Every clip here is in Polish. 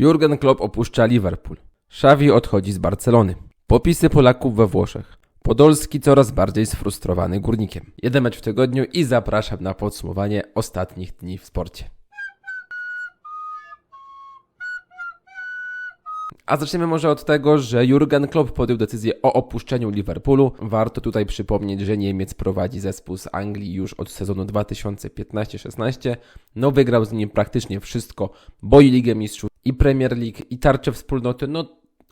Jurgen Klopp opuszcza Liverpool. Xavi odchodzi z Barcelony. Popisy Polaków we Włoszech. Podolski coraz bardziej sfrustrowany górnikiem. Jeden mecz w tygodniu i zapraszam na podsumowanie ostatnich dni w sporcie. A zaczniemy może od tego, że Jurgen Klopp podjął decyzję o opuszczeniu Liverpoolu. Warto tutaj przypomnieć, że Niemiec prowadzi zespół z Anglii już od sezonu 2015-16. No wygrał z nim praktycznie wszystko, bo i Ligę Mistrzów, i Premier League, i tarczę wspólnoty, no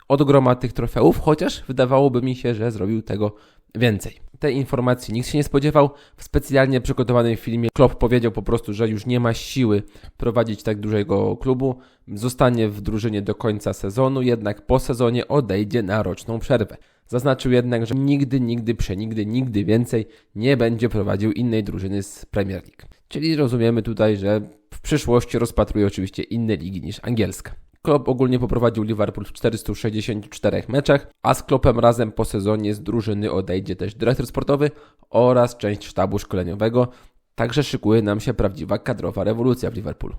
od groma tych trofeów, chociaż wydawałoby mi się, że zrobił tego więcej. Tej informacji nikt się nie spodziewał. W specjalnie przygotowanym filmie Klopp powiedział po prostu, że już nie ma siły prowadzić tak dużego klubu. Zostanie w drużynie do końca sezonu, jednak po sezonie odejdzie na roczną przerwę. Zaznaczył jednak, że nigdy, nigdy, przenigdy, nigdy więcej nie będzie prowadził innej drużyny z Premier League. Czyli rozumiemy tutaj, że w przyszłości rozpatruje oczywiście inne ligi niż angielska. Klopp ogólnie poprowadził Liverpool w 464 meczach, a z Kloppem razem po sezonie z drużyny odejdzie też dyrektor sportowy oraz część sztabu szkoleniowego, także szykuje nam się prawdziwa kadrowa rewolucja w Liverpoolu.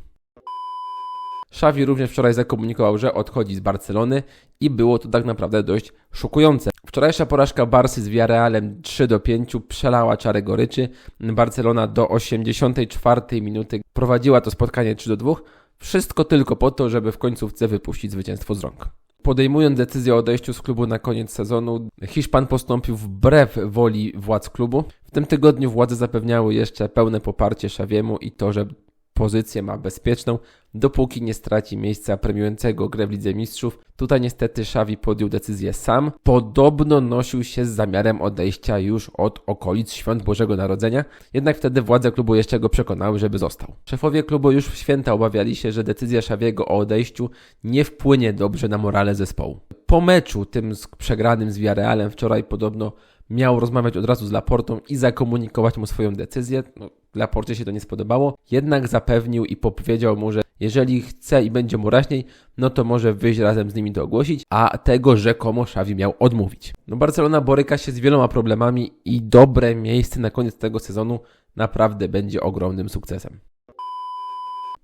Xavi również wczoraj zakomunikował, że odchodzi z Barcelony i było to tak naprawdę dość szokujące. Wczorajsza porażka Barsy z Villarrealem 3 do 5 przelała czarę goryczy. Barcelona do 84 minuty prowadziła to spotkanie 3 do 2. Wszystko tylko po to, żeby w końcówce wypuścić zwycięstwo z rąk. Podejmując decyzję o odejściu z klubu na koniec sezonu, Hiszpan postąpił wbrew woli władz klubu. W tym tygodniu władze zapewniały jeszcze pełne poparcie Szawiemu i to, że pozycję ma bezpieczną, dopóki nie straci miejsca premiującego grę w Lidze Mistrzów. Tutaj niestety Xavi podjął decyzję sam. Podobno nosił się z zamiarem odejścia już od okolic Świąt Bożego Narodzenia, jednak wtedy władze klubu jeszcze go przekonały, żeby został. Szefowie klubu już w święta obawiali się, że decyzja Xaviego o odejściu nie wpłynie dobrze na morale zespołu. Po meczu tym z przegranym z Villarrealem wczoraj podobno miał rozmawiać od razu z Laportą i zakomunikować mu swoją decyzję. No, Laporcie się to nie spodobało, jednak zapewnił i powiedział mu, że jeżeli chce i będzie mu raźniej, no to może wyjść razem z nimi to ogłosić, a tego rzekomo Xavi miał odmówić. No Barcelona boryka się z wieloma problemami i dobre miejsce na koniec tego sezonu naprawdę będzie ogromnym sukcesem.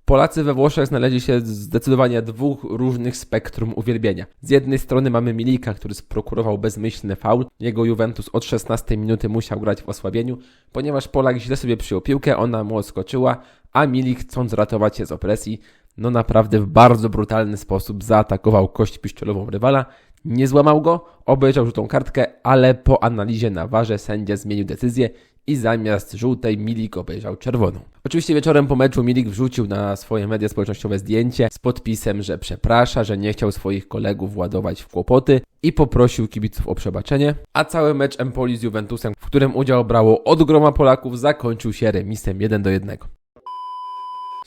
Polacy we Włoszech znaleźli się zdecydowanie dwóch różnych spektrum uwielbienia. Z jednej strony mamy Milika, który sprokurował bezmyślny faul. Jego Juventus od 16 minuty musiał grać w osłabieniu, ponieważ Polak źle sobie przyjął piłkę, ona mu odskoczyła, a Milik chcąc ratować się z opresji, no naprawdę w bardzo brutalny sposób zaatakował kość piszczelową rywala. Nie złamał go, obejrzał żółtą kartkę, ale po analizie na warze sędzia zmienił decyzję i zamiast żółtej Milik obejrzał czerwoną. Oczywiście wieczorem po meczu Milik wrzucił na swoje media społecznościowe zdjęcie z podpisem, że przeprasza, że nie chciał swoich kolegów ładować w kłopoty i poprosił kibiców o przebaczenie, a cały mecz Empoli z Juventusem, w którym udział brało od groma Polaków, zakończył się remisem 1 do 1.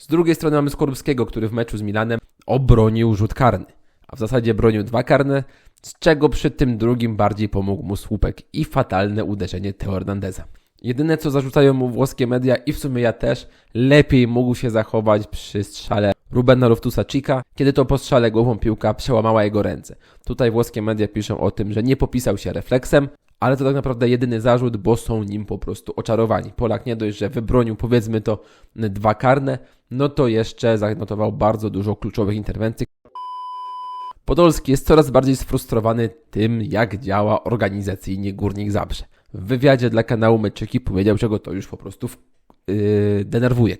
Z drugiej strony mamy Skorupskiego, który w meczu z Milanem obronił rzut karny, a w zasadzie bronił dwa karne, z czego przy tym drugim bardziej pomógł mu słupek i fatalne uderzenie Teo Hernandeza. Jedyne co zarzucają mu włoskie media i w sumie ja też, lepiej mógł się zachować przy strzale Rubena Loftusa Chica, kiedy to po strzale głową piłka przełamała jego ręce. Tutaj włoskie media piszą o tym, że nie popisał się refleksem, ale to tak naprawdę jedyny zarzut, bo są nim po prostu oczarowani. Polak nie dość, że wybronił powiedzmy to dwa karne, no to jeszcze zanotował bardzo dużo kluczowych interwencji. Podolski jest coraz bardziej sfrustrowany tym, jak działa organizacyjnie Górnik Zabrze. W wywiadzie dla kanału Meczyki powiedział, że go to już po prostu w, yy, denerwuje.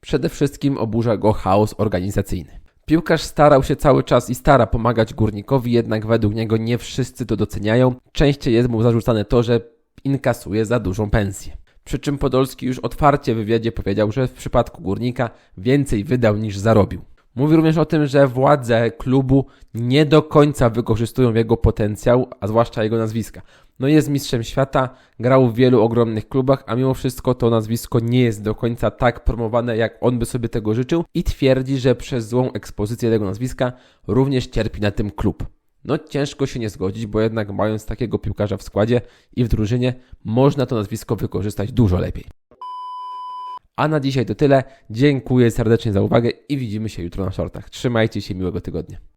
Przede wszystkim oburza go chaos organizacyjny. Piłkarz starał się cały czas i stara pomagać górnikowi, jednak według niego nie wszyscy to doceniają. Częściej jest mu zarzucane to, że inkasuje za dużą pensję. Przy czym Podolski już otwarcie w wywiadzie powiedział, że w przypadku górnika więcej wydał niż zarobił. Mówi również o tym, że władze klubu nie do końca wykorzystują jego potencjał, a zwłaszcza jego nazwiska. No jest mistrzem świata, grał w wielu ogromnych klubach, a mimo wszystko to nazwisko nie jest do końca tak promowane, jak on by sobie tego życzył i twierdzi, że przez złą ekspozycję tego nazwiska również cierpi na tym klub. No ciężko się nie zgodzić, bo jednak mając takiego piłkarza w składzie i w drużynie, można to nazwisko wykorzystać dużo lepiej. A na dzisiaj to tyle. Dziękuję serdecznie za uwagę i widzimy się jutro na shortach. Trzymajcie się, miłego tygodnia.